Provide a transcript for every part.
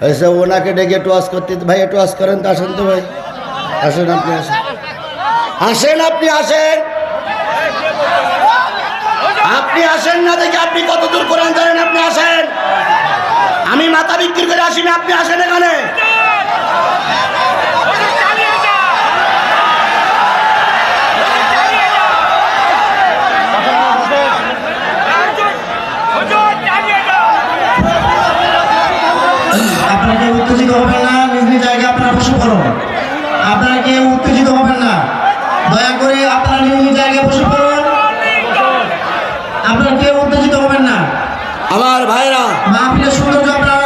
এসে ওনাকে ডেকে আস করতে ভাই একটু আস করেন তো আসেন তো ভাই আসেন আপনি আসেন আসেন আপনি আসেন আপনি আসেন না দেখে আপনি কত দূর কোরআন জানেন আপনি আসেন আমি মাথা বিক্রি করে আসিনি আপনি আসেন এখানে আপনারা কেউ উত্তেজিত হবেন না নিজ নিজ জায়গায় আপনারা বসে পড়ুন আপনারা কেউ উত্তেজিত হবেন না দয়া করে আপনারা নিজ নিজ জায়গায় বসে পড়ুন আপনারা কেউ উত্তেজিত হবেন না। আমার ভাইরা মাহফিলের সৌন্দর্য আপনারা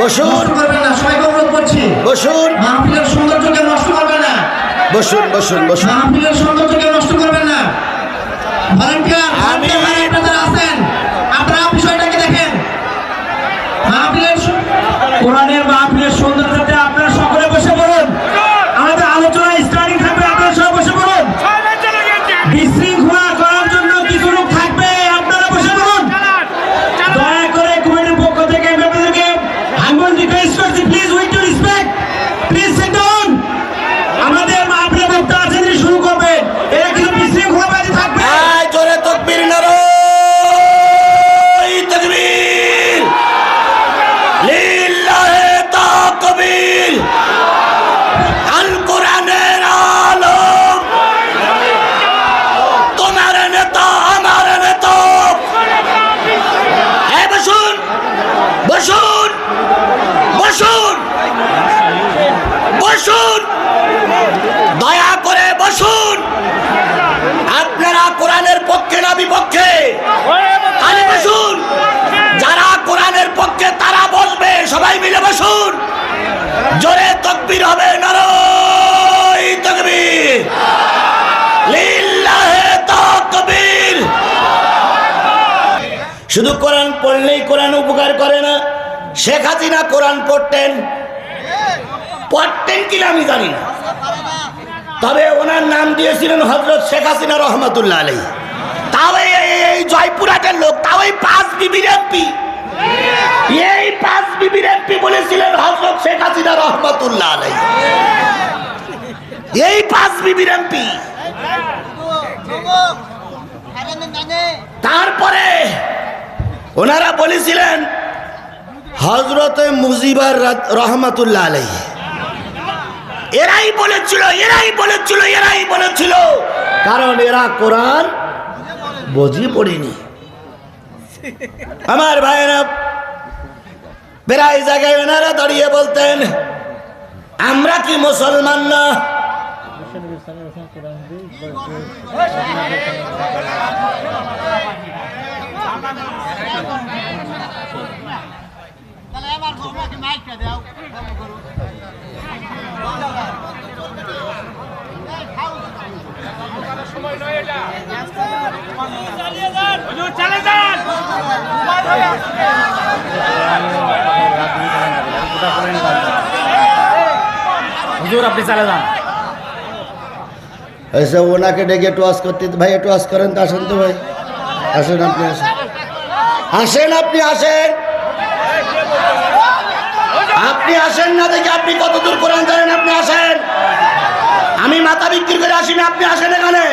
বসুন। করবেন না সবাইকে অনুরোধ করছি। বসুন। মাহফিলের সৌন্দর্যকে নষ্ট করবেন না। বসুন বসুন বসুন। মাহফিলের সৌন্দর্যকে নষ্ট করবেন না। ভলেন্টিয়ার আমি- আপনারা আছেন আপনারা বিষয়টাকে দেখেন মাহফিলের সৌ- কোরআনের মাহফিলের সৌন্দর্যতে আপনারা সকলে বসে পড়ুন আমাদের আলোচনা স্টার্টিং থাকবে আপনারা সবাই বসে পড়ুন বিশৃঙ্খলা করার জন্য কিছু লোক থাকবে আপনারা বসে পড়ুন দয়া করে কমিটির পক্ষ থেকে আমি আপনাদেরকে আঙ্গুল রিকোয়েস্ট করছি please with to respect please sit down আমাদের মাহফিলের বক্তা আছে যিনি শুরু করবে এরা কিছু বিশৃঙ্খলাবাদী থাকবে আয় জোরে তকবীর নারো তকবীর লিল্লাহে তাকবীর আল কোরআনের আলম তোমার নেতা আমার নেতা হ্যাঁ বসুন বসুন বসুন বসুন দয়া করে বসুন আপনারা কোরআনের পক্ষে না বিপক্ষে তাহলে বসুন যারা কোরআনের পক্ষে তারা বসবে সবাই মিলে বসুন জোরে তকবীর হবে নারই তকবীর লিল্লাহে তাকবীর শুধু কোরআন পড়লেই কোরআন উপকার করে না। শেখ হাসিনা কোরআন পড়তেন। পড়তেন কিনা আমি জানি না। তবে ওনার নাম দিয়েছিলেন হজরত শেখ হাসিনা রহমতুল্লাহ আলাই তাও এই জয়পুরহাটের লোক, তাও এই পাঁচ বিবির এমপি। এই পাঁচ বিবির এমপি বলেছিলেন হজরত শেখ হাসিনা রহমতুল্লাহ আলাই এই পাঁচ বিবির এমপি। তারপরে ওনারা বলেছিলেন হজরত মুজিবার রহমতুল্লাহ আলাই এরাই বলেছিল এরাই বলেছিল এরাই বলেছিল। কারণ এরা কোরআন বুঝি পড়েনি। আমার ভাইয়েরা, প্রায় জায়গায় ওনারা দাঁড়িয়ে বলতেন, আমরা কি মুসলমান না? তাহলে আমার বউটাকে মাইকটা দাও করো হুজুর, আপনি চালে যান। ওনাকে ডেকে আস করতে ভাই, একটু করেন তো, আসেন তো ভাই। আসেন আপনি, আসেন। আসেন, আপনি আসেন। আপনি আসেন না দেখি আপনি কত দূর কোরআন জানেন, আপনি আসেন। আমি মাথা বিক্রি করে আসিনি, আপনি আসেন এখানে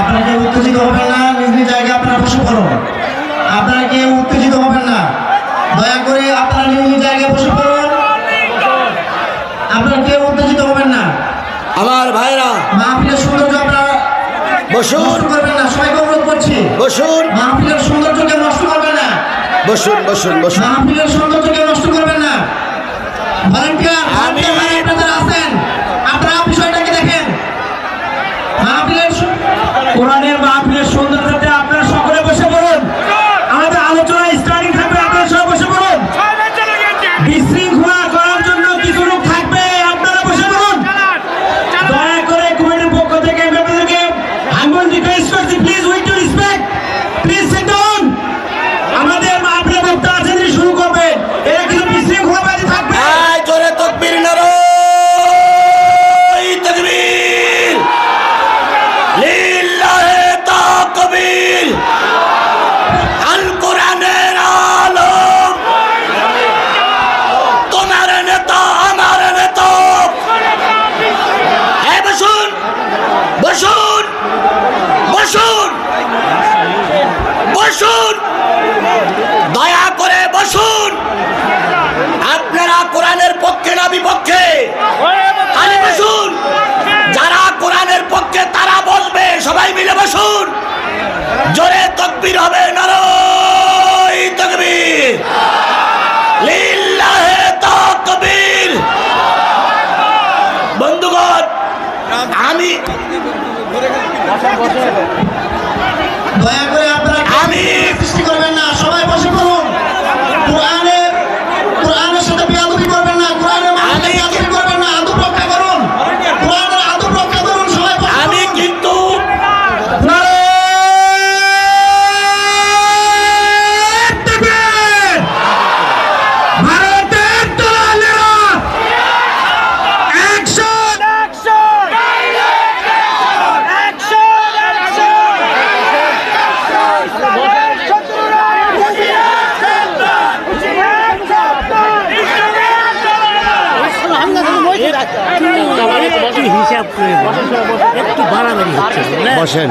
আপনারা কেউ উত্তেজিত হবেন না নিজ নিজ জায়গায় আপনারা বসে পড়ুন আপনারা কেউ উত্তেজিত হবেন না দয়া করে আপনারা নিজ নিজ জায়গায় বসে পড়ুন আপনারা কেউ উত্তেজিত হবেন না আমার ভাইরা মাহফিলের সৌন্দর্য আপনারা বসুন। করবেন না সবাইকে অনুরোধ করছি। বসুন। মাহফিলের সৌন্দর্যকে নষ্ট করবেন না। বসুন বসুন বসুন। মাহফিলের সৌন্দর্যকে নষ্ট করবেন না। ভলান্টিয়ার আমি- আপনারা আছেন। বিপক্ষে। বসুন যারা কোরআনের পক্ষে তারা বসবে সবাই মিলে বসুন। জোরে তকবীর হবে নারী তকবীর। লিল্লাহে তকবীর। বন্ধুগণ আমি আমি- বসেন।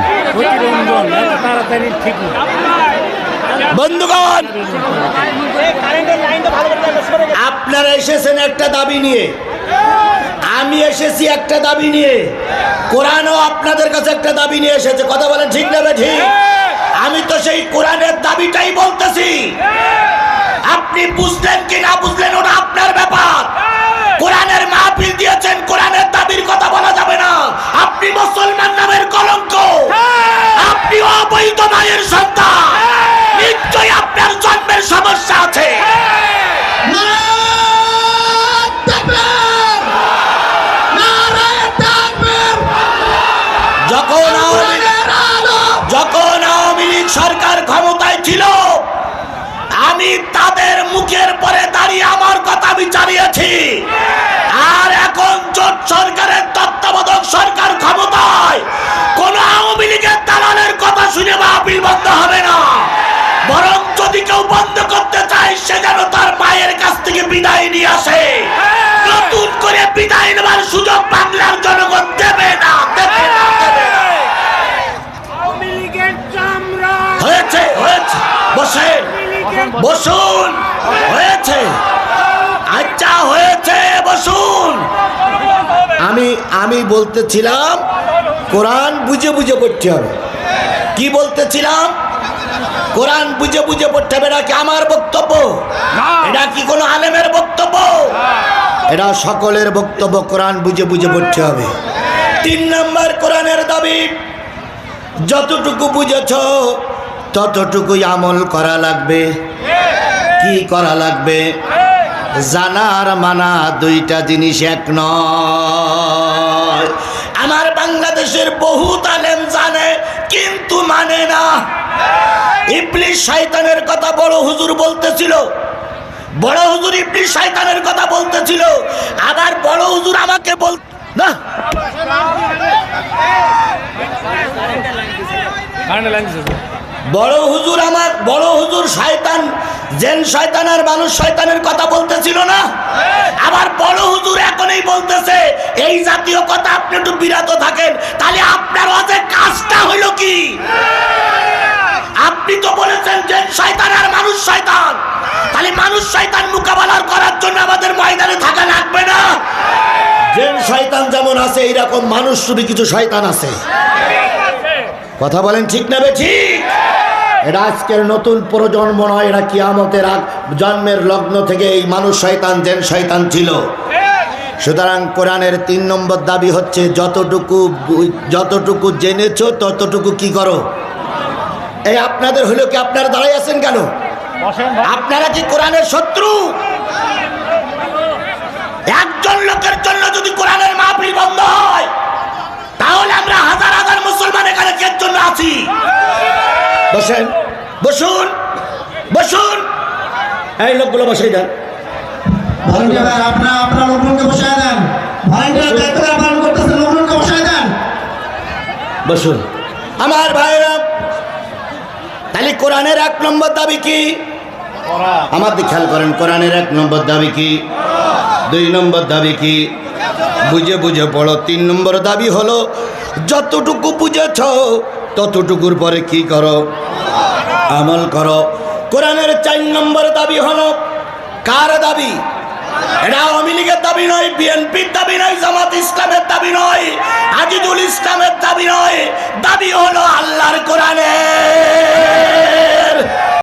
বন্ধুগণ, আপনারা এসেছেন একটা দাবি নিয়ে। আমি এসেছি একটা দাবি নিয়ে। কোরআনও আপনাদের কাছে একটা দাবি নিয়ে এসেছে। কথা বলেন ঠিক না ঠিক? আমি তো সেই কোরআনের দাবিটাই বলতেছি। আপনি বুঝলেন কি না বুঝলেন, ওটা আপনার ব্যাপার। অবৈধ মায়ের সন্তান নিশ্চয়ই আপনার জন্মের সমস্যা আছে। যখন যখন আওয়ামী লীগ সরকার ক্ষমতায় ছিল আমি তাদের মুখের পরে দাঁড়িয়ে আমার কথা বিচারিয়েছি। আর এখন জোট সরকারের তত্ত্বাবধায়ক সরকার ক্ষমতায়, কোন আওয়ামী লীগের দালালের কথা শুনে মাহফিল বন্ধ হবে না। বরং যদি কেউ বন্ধ করতে চায়, সে যেন তার মায়ের কাছ থেকে বিদায় নিয়ে আসে। নতুন করে বিদায় নেবার সুযোগ বাংলার জনগণ দেবে না, দেবে বসুন হয়েছে। আচ্ছা হয়েছে বসুন। আমি আমি বলতেছিলাম কোরআন বুঝে বুঝে পড়তে হবে। কি বলতেছিলাম? কোরআন বুঝে বুঝে পড়তে হবে এটা কি আমার বক্তব্য? এটা কি কোনো আলেমের বক্তব্য? এটা সকলের বক্তব্য কোরআন বুঝে বুঝে পড়তে হবে। তিন নম্বর কোরআনের দাবি যতটুকু বুঝেছ ততটুকুই আমল করা লাগবে। কি করা লাগবে? জানার মানা দুইটা জিনিস এক নয়। আমার বাংলাদেশের বহু আলেম জানে, কিন্তু মানে না। ইবলিশ শয়তানের কথা বড় হুজুর বলতেছিল। বড় হুজুর ইবলিশ শয়তানের কথা বলতেছিল। আবার বড় হুজুর আমাকে বল না। বড় হুজুর আমার, বড় হুজুর শয়তান জেন শয়তান আর মানুষ শয়তানের কথা বলতেছিল না? আবার বড় হুজুর এখনই বলতেছে, এই জাতীয় কথা আপনি একটু বিরত থাকেন, তাহলে আপনার অজে কাজটা হইল কি? আপনি তো বলেছেন জেন শয়তান আর মানুষ শয়তান। তাহলে মানুষ শয়তান মোকাবেলার করার জন্য আমাদের ময়দানে থাকা লাগবে না? জেন শয়তান যেমন আছে, এইরকম মানুষ শুধু কিছু শয়তান আছে। কথা বলেন ঠিক না বে ঠিক? এটা আজকের নতুন প্রজন্ম নয় এরা কিয়ামতের আগ জন্মের লগ্ন থেকে এই মানুষ শয়তান জেন শয়তান ছিল। সুতরাং কোরআনের তিন নম্বর দাবি হচ্ছে যতটুকু যতটুকু জেনেছ ততটুকু কি করো? এই আপনাদের হলো কি আপনারা দাঁড়াই আছেন কেন? আপনারা কি কোরআনের শত্রু? একজন লোকের জন্য যদি কোরআনের মাহফিল বন্ধ হয় তাহলে আমরা হাজার হাজার মুসলমান এখানে কের জন্য আছি? বসেন। বসুন। বসুন। এই লোকগুলো বসেই দেন ভলেন্টিয়ার আপনারা আপনার দেন। বসুন। আমার ভাইরা তাহলে কোরআনের এক নম্বর দাবি কি? আমার দিকে খেয়াল করেন কোরআনের এক নম্বর দাবি কি? দুই নম্বর দাবি কি? বুঝে বুঝে পড়ো। তিন নম্বর দাবি হলো যতটুকু বুঝেছ, ততটুকুর পরে কি করো? আমল করো। কোরআনের চার নম্বর দাবি হলো, কার দাবি? এটা আওয়ামী লীগের দাবি নয়, বিএনপির দাবি নয়, জামাত ইসলামের দাবি নয় আজিদুল ইসলামের দাবি নয়। দাবি হলো আল্লাহর কোরআনে